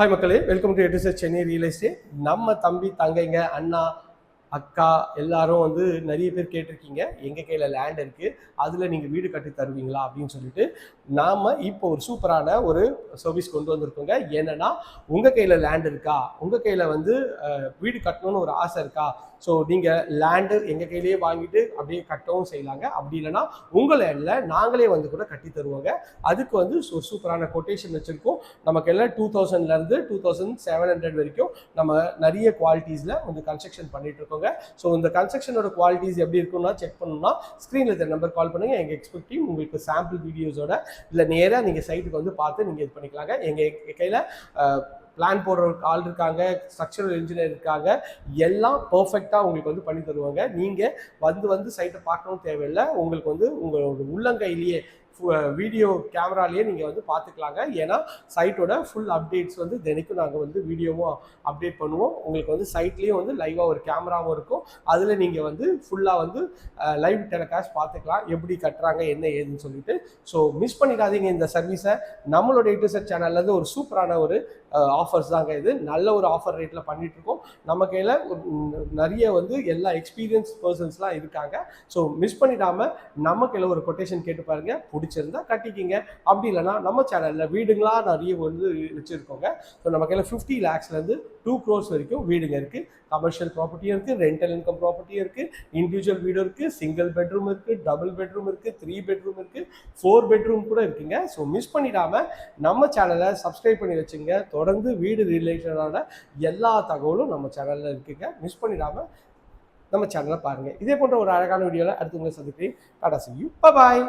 Hi மக்களே welcome to எட்டு Chennai real estate நம்ம தம்பி தங்கைங்க அண்ணா அக்கா எல்லாரும் வந்து நிறைய பேர் கேட்டிருக்கீங்க. எங்கள் கையில் லேண்ட் இருக்குது அதில் நீங்கள் வீடு கட்டி தருவீங்களா அப்படின்னு சொல்லிட்டு நாம் இப்போ ஒரு சூப்பரான ஒரு சர்வீஸ் கொண்டு வந்திருக்கோங்க. என்னென்னா உங்கள் கையில் லேண்ட் இருக்கா? உங்கள் கையில் வந்து வீடு கட்டணும்னு ஒரு ஆசை இருக்கா? ஸோ நீங்கள் லேண்டு எங்கள் கையிலேயே வாங்கிட்டு அப்படியே கட்டவும் செய்யலாங்க. அப்படி இல்லைன்னா உங்கள் லேண்டில் நாங்களே வந்து கூட கட்டி தருவோங்க. அதுக்கு வந்து ஒரு சூப்பரான கொட்டேஷன் வச்சுருக்கோம். நமக்கு எல்லாம் டூ தௌசண்ட்லேருந்து டூ தௌசண்ட் செவன் ஹண்ட்ரட் வரைக்கும் நம்ம நிறைய குவாலிட்டிஸில் வந்து கன்ஸ்ட்ரக்ஷன் பண்ணிட்டு பண்ணுவாங்க ஸோ இந்த கன்ஸ்ட்ரக்ஷனோட குவாலிட்டிஸ் எப்படி இருக்கும்னா செக் பண்ணணும்னா ஸ்க்ரீனில் இந்த நம்பர் கால் பண்ணுங்க. எங்கள் எக்ஸ்பெக்ட் டீம் உங்களுக்கு சாம்பிள் வீடியோஸோட இல்லை நேராக நீங்கள் சைட்டுக்கு வந்து பார்த்து நீங்கள் இது பண்ணிக்கலாங்க. எங்கள் கையில் பிளான் போடுற ஆள் இருக்காங்க ஸ்ட்ரக்சரல் இன்ஜினியர் இருக்காங்க எல்லாம் பர்ஃபெக்டாக உங்களுக்கு வந்து பண்ணி தருவாங்க. நீங்கள் வந்து வந்து சைட்டை பார்க்கணும் தேவையில்லை. உங்களுக்கு வந்து உங்களோட உள்ளங்கையிலேயே வீடியோ கேமராலேயே நீங்கள் வந்து பார்த்துக்கலாங்க. ஏன்னா சைட்டோட ஃபுல் அப்டேட்ஸ் வந்து தினைக்கும் நாங்கள் வந்து வீடியோவும் அப்டேட் பண்ணுவோம். உங்களுக்கு வந்து சைட்லேயும் வந்து லைவாக ஒரு கேமராவும் இருக்கும். அதில் நீங்கள் வந்து ஃபுல்லாக வந்து லைவ் டெலகாஸ்ட் பார்த்துக்கலாம். எப்படி கட்டுறாங்க என்ன ஏதுன்னு சொல்லிட்டு. ஸோ மிஸ் பண்ணிடாதீங்க இந்த சர்வீஸை நம்மளோட எட்டு செட் சேனல்லேருந்து ஒரு சூப்பரான ஒரு ஆஃபர்ஸ் தாங்க இது. நல்ல ஒரு ஆஃபர் ரேட்டில் பண்ணிகிட்ருக்கோம் இருக்கோம் நம்ம கையில் நிறைய வந்து எல்லா எக்ஸ்பீரியன்ஸ் பர்சன்ஸ்லாம் இருக்காங்க. ஸோ மிஸ் பண்ணிடாமல் நம்ம கையில் ஒரு கொட்டேஷன் கேட்டு பாருங்க. பிடிச்சிருந்தா கட்டிக்கிங்க. அப்படி இல்லைன்னா நம்ம சேனலில் வீடுங்களா நிறைய வந்து வச்சுருக்கோங்க. ஸோ நம்ம கையில் ஃபிஃப்டி லேக்ஸ்லேருந்து டூ க்ரோர்ஸ் வரைக்கும் வீடுங்க இருக்குது கமர்ஷியல் ப்ராப்பர்ட்டியும் இருக்குது ரெண்டல் இன்கம் ப்ராப்பர்ட்டியும் இருக்குது இண்டிவிஜுவல் வீடும் இருக்குது சிங்கிள் பெட்ரூம் இருக்குது டபுள் பெட்ரூம் இருக்குது த்ரீ பெட்ரூம் இருக்குது ஃபோர் பெட்ரூம் கூட இருக்குங்க. ஸோ மிஸ் பண்ணிடாம நம்ம சேனலை சப்ஸ்கிரைப் பண்ணி வச்சுங்க. தொடர்ந்து வீடு ரிலேட்டடான எல்லா தகவலும் நம்ம சேனலில் இருக்குங்க. மிஸ் பண்ணிடாம நம்ம சேனலை பாருங்கள் இதே போன்ற ஒரு அழகான வீடியோவில் அடுத்து உங்களை சந்திக்கிறேன். Tata C you bye